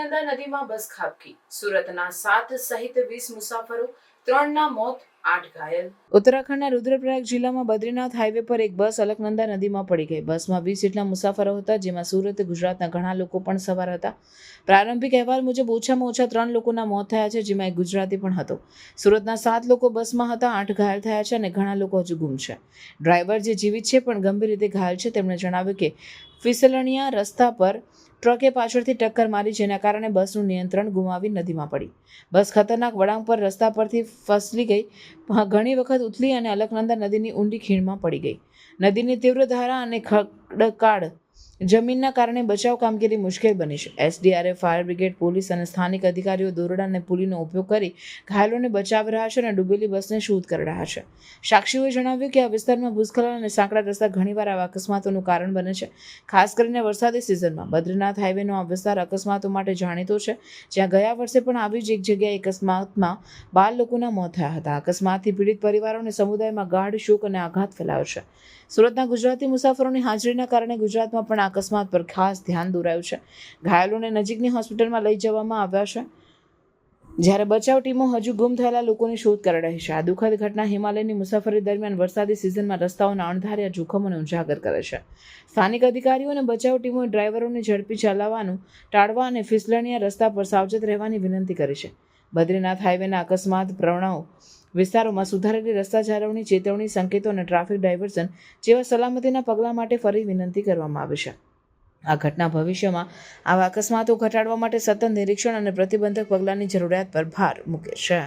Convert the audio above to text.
અલકનંદા નદીમાં બસ ખાબકી સુરતના સાત સહિત વીસ મુસાફરો, ત્રણના મોત ઉત્તરાખંડના રુદ્રપ્રયાગ જિલ્લામાં બદ્રીનાથ હાઈવે પર એક બસ અલકનંદા નદીમાં પડી ગઈ. બસમાં વીસ જેટલા મુસાફરો હતા, જેમાં સુરત, ગુજરાતના ઘણા લોકો પણ સવાર હતા. પ્રારંભિક અહેવાલ મુજબ ઓછામાં ઓછા ત્રણ લોકોના મોત થયા છે, જેમાં એક ગુજરાતી પણ હતો. સુરતના સાત લોકો બસમાં હતા, આઠ ઘાયલ થયા છે અને ઘણા લોકો હજુ ગુમ છે. ડ્રાઈવર જે જીવિત છે, પણ ગંભીર રીતે ઘાયલ છે, તેમણે જણાવ્યું કે, ફિસલણિયા રસ્તા પર ટ્રકે પાછળથી ટક્કર મારી જેના કારણે બસનું નિયંત્રણ ગુમાવી નદીમાં પડી. બસ ખતરનાક વળાંક પર રસ્તા પરથી ફસલી ગઈ. ઘણી વખત ઉથલી અને અલકનંદા નદીની ઊંડી ખીણમાં પડી ગઈ. નદીની તીવ્ર ધારા અને ખડકાળ જમીનના કારણે બચાવ કામગીરી મુશ્કેલ બની છે. એસડીઆરએફ, ફાયર બ્રિગેડ, પોલીસ અને સ્થાનિક અધિકારીઓ દોરડા અને પુલીનો ઉપયોગ કરી ઘાયલોને બચાવી રહ્યા છે અને ડૂબેલી બસને શોધ કરી રહ્યા છે. સાક્ષીઓએ જણાવ્યું કે આ વિસ્તારમાં ભૂસ્ખલન અને સાંકડા રસ્તા ઘણીવાર આવા અકસ્માતોનું કારણ બને છે. ખાસ કરીને વરસાદી સિઝનમાં બદ્રીનાથ હાઈવેનો આ વિસ્તાર અકસ્માતો માટે જાણીતો છે. જ્યાં ગયા વર્ષે પણ આવી જ એક જગ્યાએ અકસ્માતમાં બાર લોકોના મોત થયા હતા. અકસ્માતથી પીડિત પરિવારો અને સમુદાયમાં ગાઢ શોક અને આઘાત ફેલાયો છે. સુરતના ગુજરાતી મુસાફરોની હાજરીના કારણે ગુજરાતમાં પણ અકસ્માત પર ખાસ ધ્યાન દોરાયું છે. ઘાયલોને નજીકની હોસ્પિટલમાં લઈ જવામાં આવ્યા છે. જ્યારે બચાવ ટીમો હજુ ગુમ થયેલા લોકોની શોધ કરી રહી છે. આ દુઃખદ ઘટના હિમાલયની મુસાફરી દરમિયાન વરસાદી સિઝનમાં રસ્તાઓના અણધાર્યા જોખમોને ઉજાગર કરે છે. સ્થાનિક અધિકારીઓ અને બચાવ ટીમોએ ડ્રાઈવરોને ઝડપી ચલાવવાનું, ટાળવા અને ફિસલણીયા રસ્તા પર સાવચેત રહેવાની વિનંતી કરી છે. બદ્રીનાથ હાઈવેના અકસ્માત, પ્રવણાઓ વિસ્તારોમાં સુધારેલી રસ્તા જાળવણી, ચેતવણી, સંકેતો અને ટ્રાફિક ડાયવર્ઝન જેવા સલામતીના પગલાં માટે ફરી વિનંતી કરવામાં આવે છે. આ ઘટના ભવિષ્યમાં આવા અકસ્માતો ઘટાડવા માટે સતત નિરીક્ષણ અને પ્રતિબંધક પગલાંની જરૂરિયાત પર ભાર મૂકે છે.